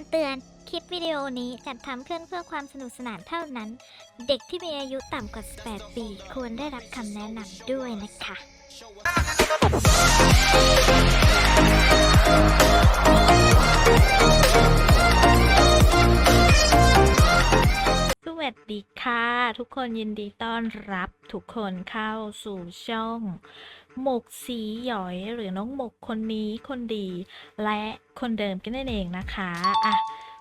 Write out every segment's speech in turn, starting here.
ำเตือน คลิปวิดีโอนี้จัดทำขึ้นเพื่อความสนุกสนานเท่านั้น เด็กที่มีอายุต่ำกว่า 18 ปี ควรได้รับคำแนะนำด้วยนะคะ สวัสดีค่ะ ทุกคนยินดีต้อนรับทุกคนเข้าสู่ช่อง หมกสีหยอยหรือน้องหมกคนนี้คนดี และคนเดิมกันนั่นเองนะคะอะ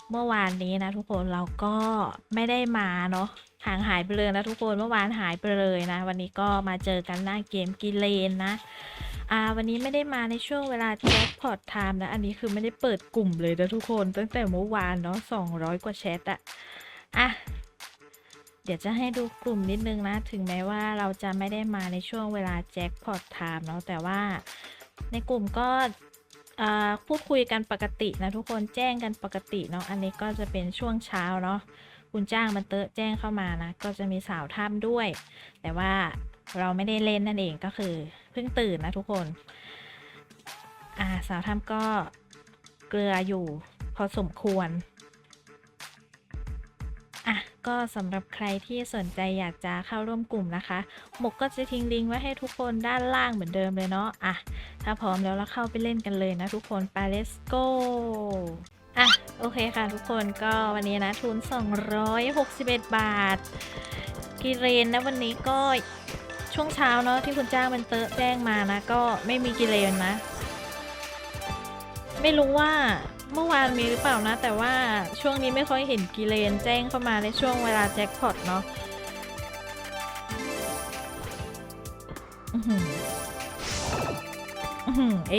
เมื่อวานนี้นะทุกคนเราก็ไม่ได้มาเนาะห่างหายไปเลยนะทุกคนเมื่อวานหายไปเลยนะ วันนี้ก็มาเจอกันหน้าเกมกิเลนนะอ่าวันนี้ไม่ได้มาในช่วงเวลาแจ็คพอตไทม์นะ อันนี้คือไม่ได้เปิดกลุ่มเลยนะทุกคน ตั้งแต่เมื่อวานเนาะ200 กว่าแชทอะอะ เดี๋ยวจะให้ดูกลุ่มนิดนึงนะ ถึงแม้ว่าเราจะไม่ได้มาในช่วงเวลาแจ็คพอตไทม์เนาะแต่ว่าในกลุ่มก็พูดคุยกันปกตินะทุกคนแจ้งกันปกติเนาะอันนี้ก็จะเป็นช่วงเช้าเนาะคุณจ้างมันเตอะแจ้งเข้ามานะ ก็จะมีสาวถ้ำด้วย แต่ว่าเราไม่ได้เล่นนั่นเองก็คือเพิ่งตื่นนะทุกคนอ่าสาวถ้ำก็เกลืออยู่พอสมควร ก็สำหรับใครที่สนใจอยากจะเข้าร่วมกลุ่มนะคะ หมกก็จะทิ้งลิงก์ไว้ให้ทุกคนด้านล่างเหมือนเดิมเลยเนาะอะถ้าพร้อมแล้วเราเข้าไปเล่นกันเลยนะทุกคนไป let's go อะโอเคค่ะทุกคนก็วันนี้นะทุน 261 บาท กิเรนนะวันนี้ก็ช่วงเช้าเนาะที่คุณจ้างมันเตอะแจ้งมานะ ก็ไม่มีกิเรนนะ ไม่รู้ว่า เมื่อวานมีหรือเปล่านะ แต่ว่าช่วงนี้ไม่ค่อยเห็นกิเลนแจ้งเข้ามาในช่วงเวลาแจ็คพอตเนาะอือหืออือหือเอ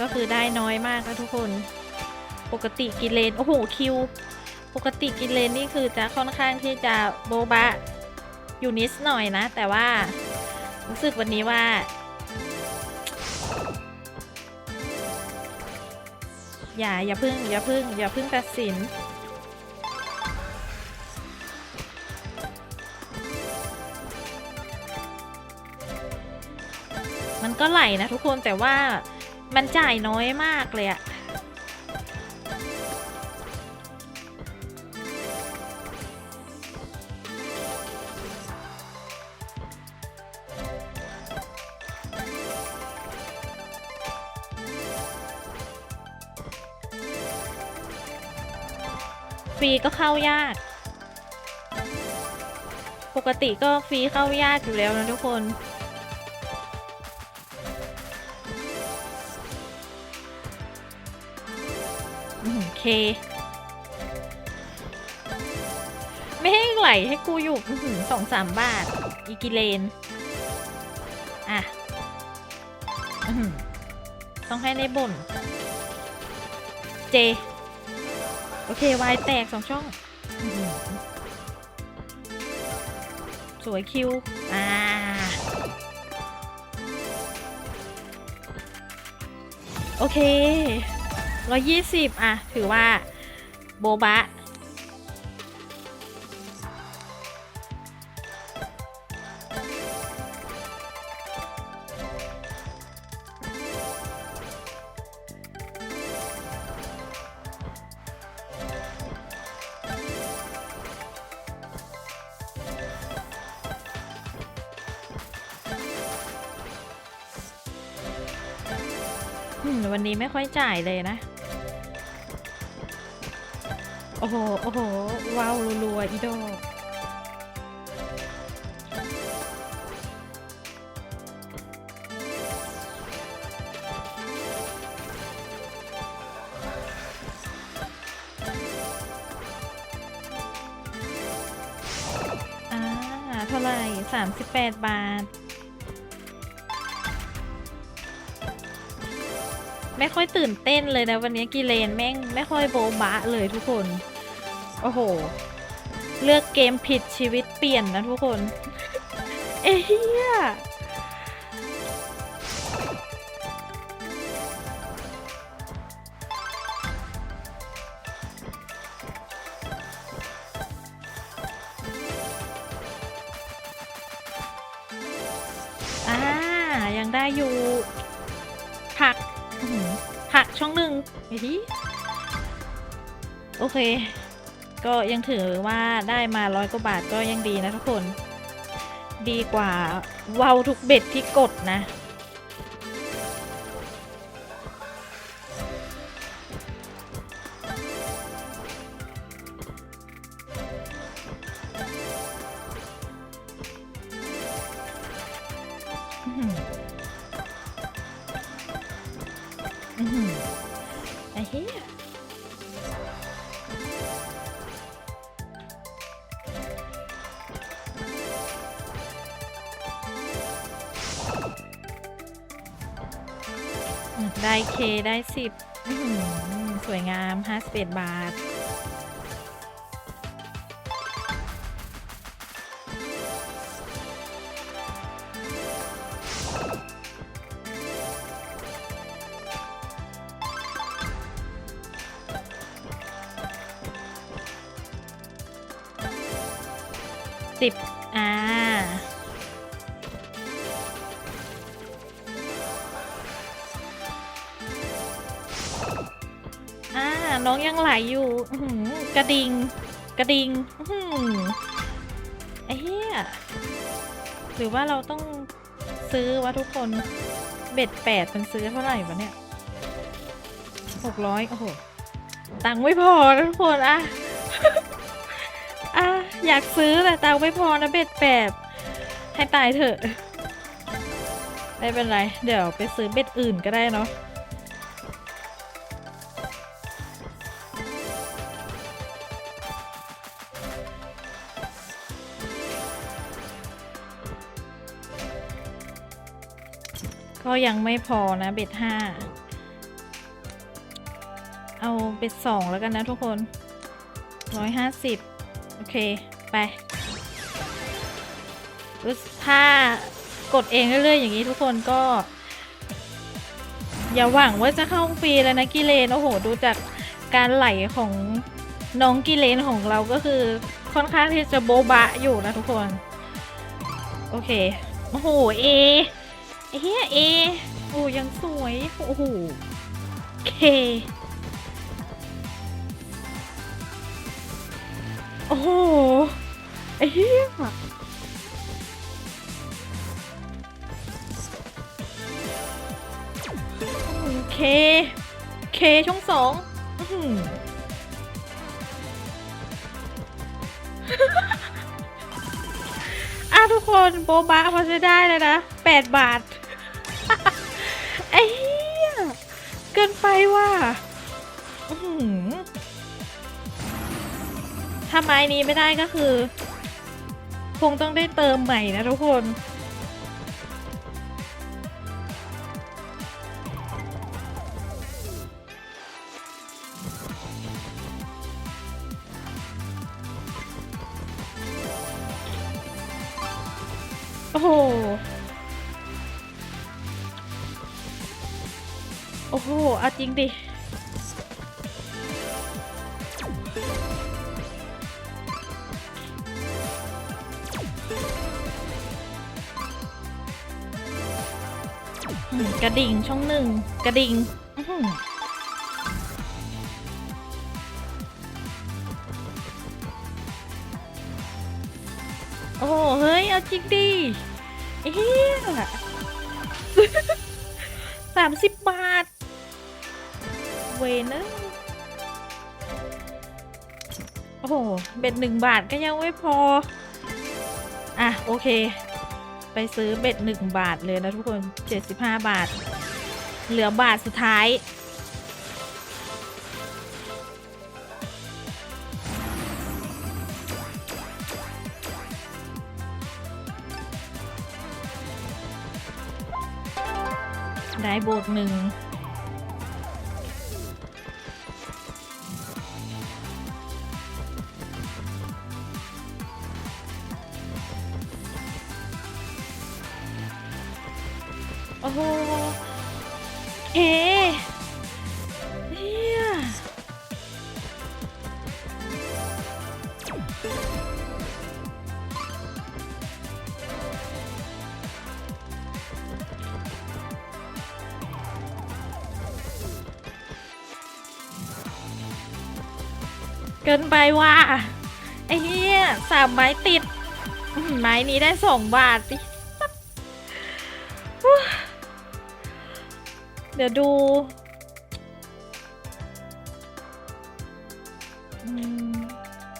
ก็คือได้น้อยมากนะทุกคน ปกติกินเลน โอ้โห คิว ปกติกินเลนนี่คือจะค่อนข้างที่จะโบบะอยู่นิดหน่อยนะ แต่ว่ารู้สึกวันนี้ว่า อย่าอย่าพึ่ง อย่าพึ่ง อย่าพึ่งตัดสินมันก็ไหลนะทุกคนแต่ว่า มันจ่ายน้อยมากเลยอะฟรีก็เข้ายาก ปกติก็ฟรีเข้ายากอยู่แล้วนะทุกคน เค ไม่ให้ไหลให้กูอยู่สองสามบาท อีกิเลน อะต้องให้ในบ่น เจ โอเควายแตกสองช่องอสวยคิว อ่า โอเค ร้อยยี่สิบอะถือว่าโบบะ วันนี้ไม่ค่อยจ่ายเลยนะ อ้โห โอ้โห ว้าวรัวๆอีดอกอ่าเท่าไหร่สามสิบแปดบาท ไม่ค่อยตื่นเต้นเลยนะ วันนี้กิเลนแม่ง ไม่ค่อยโบบะเลยทุกคน โอ้โห เลือกเกมผิดชีวิตเปลี่ยนนะทุกคน เอ้ยอ่า ยังได้อยู่ ผัก ผักช่องหนึ่งไฮ้ยโอเค ก็ยังถือว่าได้มาร้อยกว่าบาทก็ยังดีนะทุกคน ดีกว่าเว้าทุกเบ็ดที่กดนะ ได้เคได้สิบสวยงามห้าสิบเอ็ดบาท สิบ ยังไหลอยู่กระดิง กระดิงไอ้เหี้ยหรือว่าเราต้องซื้อวะทุกคน เบ็ดแปดมันซื้อเท่าไหร่วะเนี่ยหกร้อยโอ้โห ตังค์ไม่พอนะทุกคนอะอะอยากซื้อแต่ตังค์ไม่พอนะเบ็ดแปดให้ตายเถอะ ไม่เป็นไร เดี๋ยวไปซื้อเบ็ดอื่นก็ได้เนาะ ยังไม่พอนะเบ็ดห้าเอาเบ็ดสองแล้วกันนะทุกคนร้อยห้าสิบโอเค ไปถ้ากดเองเรื่อยๆอย่างนี้ทุกคนก็ อย่าหวังว่าจะเข้าฟรีแล้วนะกิเลน โอ้โห ดูจากการไหลของน้องกิเลนของเราก็คือค่อนข้างที่จะโบบะอยู่นะทุกคน โอเค โอ้โห เอ เฮียเอโอ้ยังสวย โอ้โหเคโอ้โหไอ้เหี้ยเค เคช่องสองอื้มอะทุกคนโบบะพอจะได้เลยนะแปดบาท เกินไปว่ะถ้าไม้นี้ไม่ได้ก็คือ คงต้องได้เติมใหม่นะทุกคน โอ้โห โอ้โหเอาจริงดิ กระดิ่งช่องหนึ่ง กระดิ่งโอ้โห เฮ้ย เอาจริงดิเฮียสามสิบบาท เวนะโอ้โห เบ็ดหนึ่งบาทก็ยังไม่พอ อะ โอเค ไปซื้อเบ็ดหนึ่งบาทเลยนะทุกคนเจ็ดสิบห้าบาท เหลือบาทสุดท้ายได้โบทหนึ่ง เกินไปว่ะไอ้เหี้ยสามไม้ติด ไม้นี้ได้สองบาทสิเดี๋ยวดู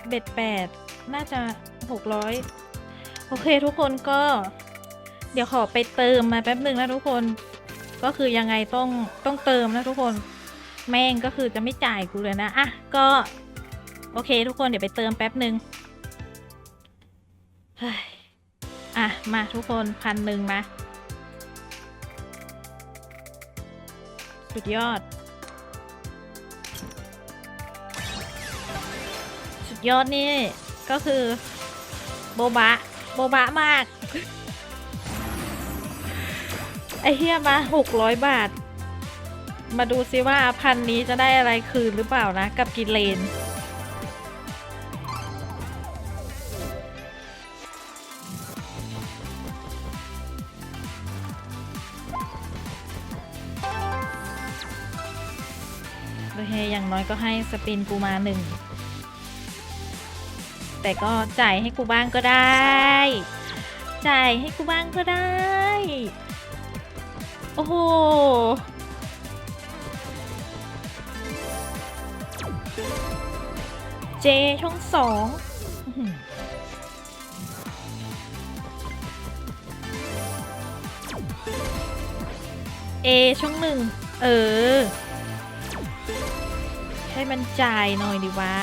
เบ็ดแปดน่าจะหกร้อยโอเคทุกคนก็ เดี๋ยวขอไปเติมมาแป๊บหนึ่งนะทุกคน ก็คือยังไงต้องต้องเติมนะทุกคน แม่งก็คือจะไม่จ่ายกูเลยนะ อะ ก็ โอเค ทุกคนเดี๋ยวไปเติมแป๊บหนึ่งเฮ้ยอะ มาทุกคนพันหนึ่งมา สุดยอด สุดยอดนี่ ก็คือ โบบะ โบบะมาก ไอเฮียมาหกร้อยบาท มาดูซิว่าพันนี้จะได้อะไรคืนหรือเปล่านะ กับกิเลน เคอย่างน้อยก็ให้สปินกูมาหนึ่งแต่ก็จ่ายให้กูบ้างก็ได้ จ่ายให้กูบ้างก็ได้ โอ้โหเจช่องสองเอช่องหนึ่งเออ ให้มันจ่ายหน่อยดิวะ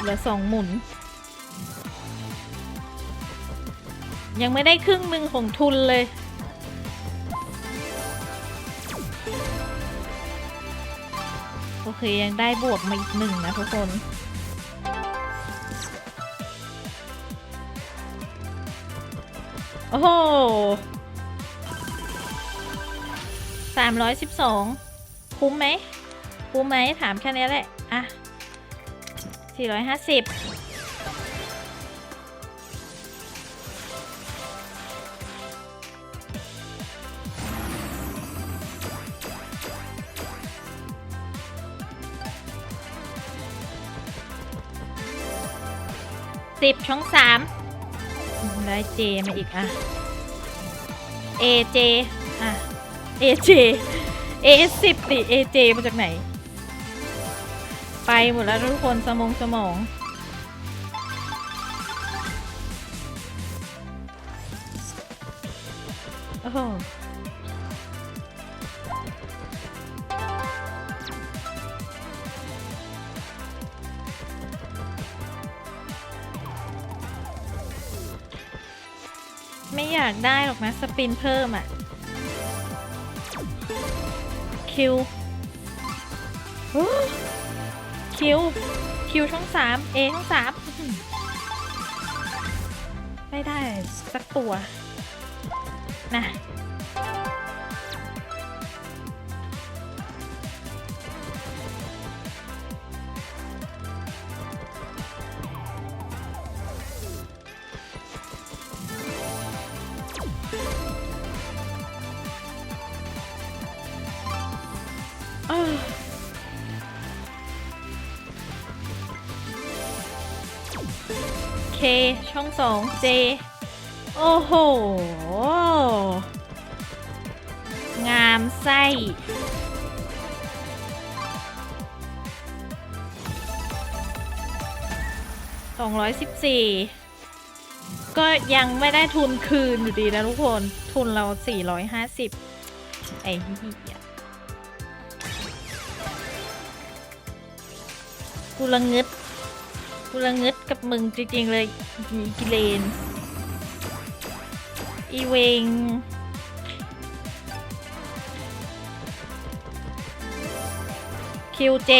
เหลือสองหมุน ยังไม่ได้ครึ่งหนึ่งของทุนเลย โอเคยังได้บวกมาอีกหนึ่งนะทุกคนโอ้โหสามร้อยสิบสองคุ้มไหมคุ้มไหมถามแค่นี้แหละ อะสี่ร้อยห้าสิบ สิบช่องสามได้เจมาอีกอะเอเจอะเอเจเอสิบดิเอเจมาจากไหน ไปหมดแล้วทุกคนสมองสมอง โอ้ ไม่อยากได้หรอกนะ สปินเพิ่มอะ คิว คิว คิวช่องสามเอช่องสามไม่ได้สักตัว นะ เออเค ช่องสองเจ โอ้โห งามไส้สองร้อยสิบสี่ก็ยังไม่ได้ทุนคืนอยู่ดีนะทุกคน ทุนเราสี่ร้อยห้าสิบไอ้เหี้ย กูละงึดกูละงึดกับมึงจริงๆเลยอีกิเลน อีเวงคิวเจ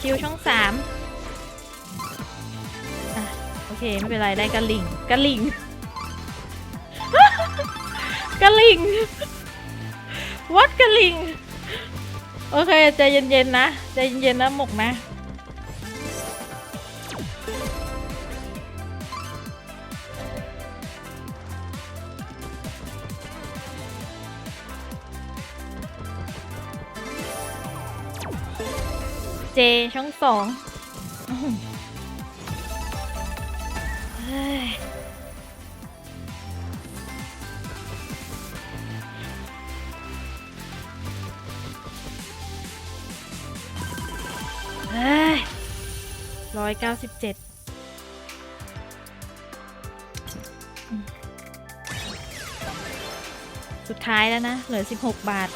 คิวช่องสามโอเค ไม่เป็นไร ได้กระลิงกระลิงกระลิงวัดกระลิง โอเคใจเย็นๆนะ ใจเย็นๆนะหมกนะ เจช่องสอง ร้อยเก้าสิบเจ็ดสุดท้ายแล้วนะ เหลือสิบหกบาท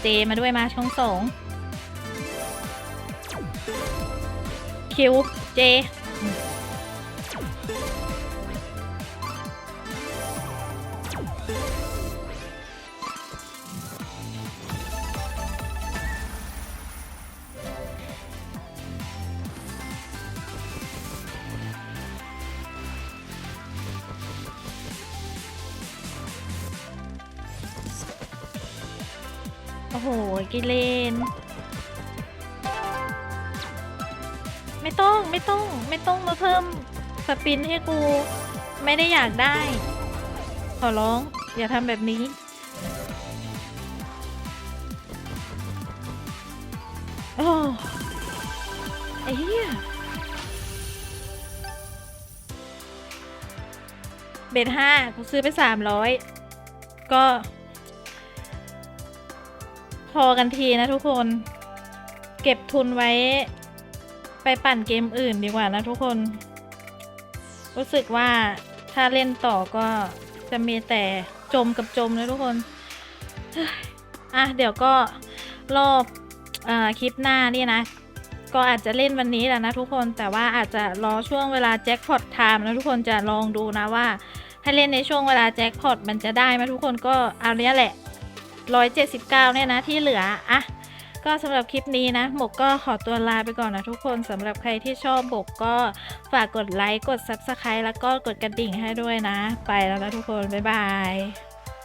เจมาด้วยมาช่องสองคิวเจ ไม่ต้องไม่ต้องไม่ต้องมาเพิ่มสปินให้กู ไม่ได้อยากได้ ขอร้อง อย่าทำแบบนี้ โอ้ไอ้เหี้ยเบ็ดห้ากูซื้อไปสามร้อยก็ พอกันทีนะทุกคน เก็บทุนไว้ ไปปั่นเกมอื่นดีกว่านะทุกคน รู้สึกว่าถ้าเล่นต่อก็จะมีแต่จมกับจมนะทุกคน อะเดี๋ยวก็รอบอคลิปหน้านี่นะ ก็อาจจะเล่นวันนี้แหละนะทุกคนแต่ว่าอาจจะรอช่วงเวลาแจ็คพอตไทม์นะทุกคนจะลองดูนะว่า ถ้าเล่นในช่วงเวลาแจ็คพอตมันจะได้ไหมทุกคนก็เอาเนี้ยแหละ 179เนี่ยนะที่เหลืออะ ก็สำหรับคลิปนี้นะหมกก็ขอตัวลาไปก่อนนะทุกคนสำหรับใครที่ชอบหมกก็ฝากกดไลค์กด Subscribe แล้วก็กดกระดิ่งให้ด้วยนะ ไปแล้วนะทุกคน บ๊ายบาย